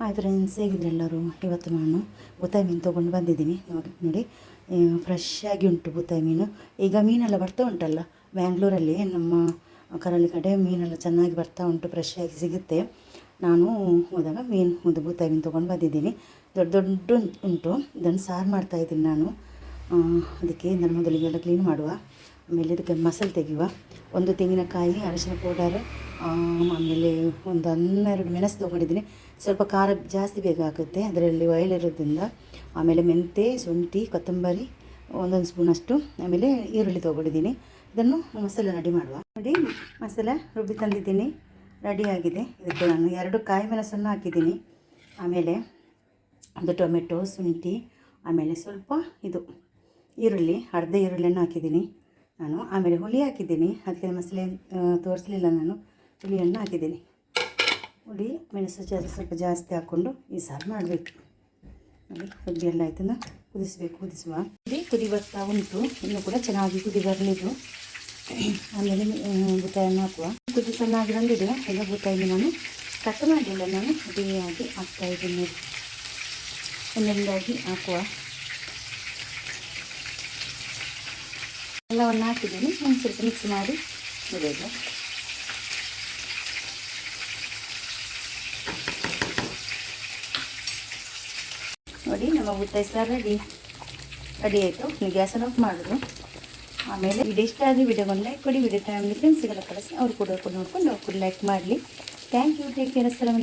Hi friends ಹೇಗಿದ್ರೆಲ್ಲರೂ ಇವತ್ತು ನಾನು ಬುತ್ತಾಯಿ ಮೀನು ತೊಗೊಂಡು ಬಂದಿದ್ದೀನಿ. ನೋಡಿ ನೋಡಿ ಫ್ರೆಶ್ ಆಗಿ ಉಂಟು ಬುತ್ತಾಯಿ ಮೀನು. ಈಗ ಮೀನೆಲ್ಲ ಬರ್ತಾ ಉಂಟಲ್ಲ? ಬ್ಯಾಂಗ್ಳೂರಲ್ಲಿ ನಮ್ಮ ಕರಾವಳಿ ಕಡೆ ಮೀನೆಲ್ಲ ಚೆನ್ನಾಗಿ ಬರ್ತಾ ಉಂಟು ಫ್ರೆಶ್ ಆಗಿ ಸಿಗುತ್ತೆ. ನಾನು ಹೋದಾಗ ಮೀನು, ಒಂದು ಬುತ್ತಾಯಿ ಮೀನು ತೊಗೊಂಡು ಬಂದಿದ್ದೀನಿ. ದೊಡ್ಡ ದೊಡ್ಡ ಉಂಟು. ಇದನ್ನು ಸಾರು ಮಾಡ್ತಾಯಿದ್ದೀನಿ ನಾನು. ಅದಕ್ಕೆ ನಾನು ಮೊದಲಿಗೆಲ್ಲ ಕ್ಲೀನ್ ಮಾಡುವ. ಆಮೇಲೆ ಇದಕ್ಕೆ ಮಸಾಲೆ ತೆಗೆಯುವ. ಒಂದು ತೆಂಗಿನಕಾಯಿ, ಅರಿಶಿನ ಪೌಡರ್ ಆಮೇಲೆ ಒಂದು ಹನ್ನೆರಡು ಮೆಣಸು ತೊಗೊಂಡಿದ್ದೀನಿ. ಸ್ವಲ್ಪ ಖಾರ ಜಾಸ್ತಿ ಬೇಕಾಗುತ್ತೆ ಅದರಲ್ಲಿ ಆಯಿಲ್ ಇರೋದ್ರಿಂದ. ಆಮೇಲೆ ಮೆಂತೆ, ಶುಂಠಿ, ಕೊತ್ತಂಬರಿ, ಒಂದೊಂದು ಸ್ಪೂನಷ್ಟು. ಆಮೇಲೆ ಈರುಳ್ಳಿ ತೊಗೊಂಡಿದ್ದೀನಿ. ಇದನ್ನು ಮಸಾಲೆ ರೆಡಿ ಮಾಡುವ. ನೋಡಿ, ಮಸಾಲೆ ರುಬ್ಬಿ ತಂದಿದ್ದೀನಿ. ರೆಡಿಯಾಗಿದೆ ಇದಕ್ಕೆ ನಾನು ಎರಡು ಕಾಯಿ ಮೆಣಸನ್ನು ಹಾಕಿದ್ದೀನಿ. ಆಮೇಲೆ ಒಂದು ಟೊಮೆಟೊ, ಶುಂಠಿ, ಆಮೇಲೆ ಸ್ವಲ್ಪ ಇದು ಈರುಳ್ಳಿ, ಅರ್ಧ ಈರುಳ್ಳಿಯನ್ನು ಹಾಕಿದ್ದೀನಿ. ನಾನು ಆಮೇಲೆ ಹುಳಿ ಹಾಕಿದ್ದೀನಿ. ಅದಕ್ಕೆ ಮಸಾಲೆ ತೋರಿಸಲಿಲ್ಲ ನಾನು. ಹುಳಿಯನ್ನು ಹಾಕಿದ್ದೀನಿ. ಹುಳಿ, ಮೆಣಸು ಜಾಸ್ತಿ, ಸ್ವಲ್ಪ ಜಾಸ್ತಿ ಹಾಕ್ಕೊಂಡು ಈ ಸಾರು ಮಾಡಬೇಕು. ರುಬ್ಬಿ ಎಲ್ಲ ಆಯ್ತನ್ನ ಕುದಿಸಬೇಕು, ಕುದಿಸುವ. ಹುಳಿ ಕುದಿ ಬರ್ತಾ ಉಂಟು. ಇನ್ನು ಕೂಡ ಚೆನ್ನಾಗಿ ಕುದಿ ಬರಲಿದ್ದು ಆಮೇಲೆ ಬುತ್ತಾಯನ್ನು ಹಾಕುವ. ಕುದಿ ಚೆನ್ನಾಗಿ ಬಂದಿದೆ. ಎಲ್ಲ ಬುತ್ತಾಯಿಗೆ ನಾನು ಕಟ್ ಮಾಡಲಿಲ್ಲ ನಾನು ಹುಡಿಯಾಗಿ ಹಾಕ್ತಾ ಇದ್ದೀನಿ. ಒಂದೊಂದಾಗಿ ಹಾಕುವ. ಎಲ್ಲವನ್ನು ಹಾಕಿದ್ದೀನಿ. ಒಂದು ಸ್ವಲ್ಪ ಮಿಕ್ಸ್ ಮಾಡಿ ಇಡೋದು. ನೋಡಿ, ನಮ್ಮ ಮುತ್ತೈ ಸಾರು ರೆಡಿ ರೆಡಿ ಆಯಿತು. ನೀವು ಗ್ಯಾಸನ್ನು ಆಫ್ ಮಾಡೋದು ಆಮೇಲೆ ವಿಡಿಯೋ ಇಷ್ಟ ಆದರೆ ವಿಡಿಯೋಗೊಂದು ಲೈಕ್ ಕೊಡಿ. ವಿಡಿಯೋ ಫ್ಯಾಮಿಲಿ ಫ್ರೆಂಡ್ಸಿಗೆಲ್ಲ ಕಳಿಸಿ. ಅವ್ರು ಕೂಡ ನೋಡ್ಕೊಂಡು, ಅವ್ರು ಕೂಡ ಲೈಕ್ ಮಾಡಲಿ. Thank you take care ಅಸ್ಸಲಾಮ್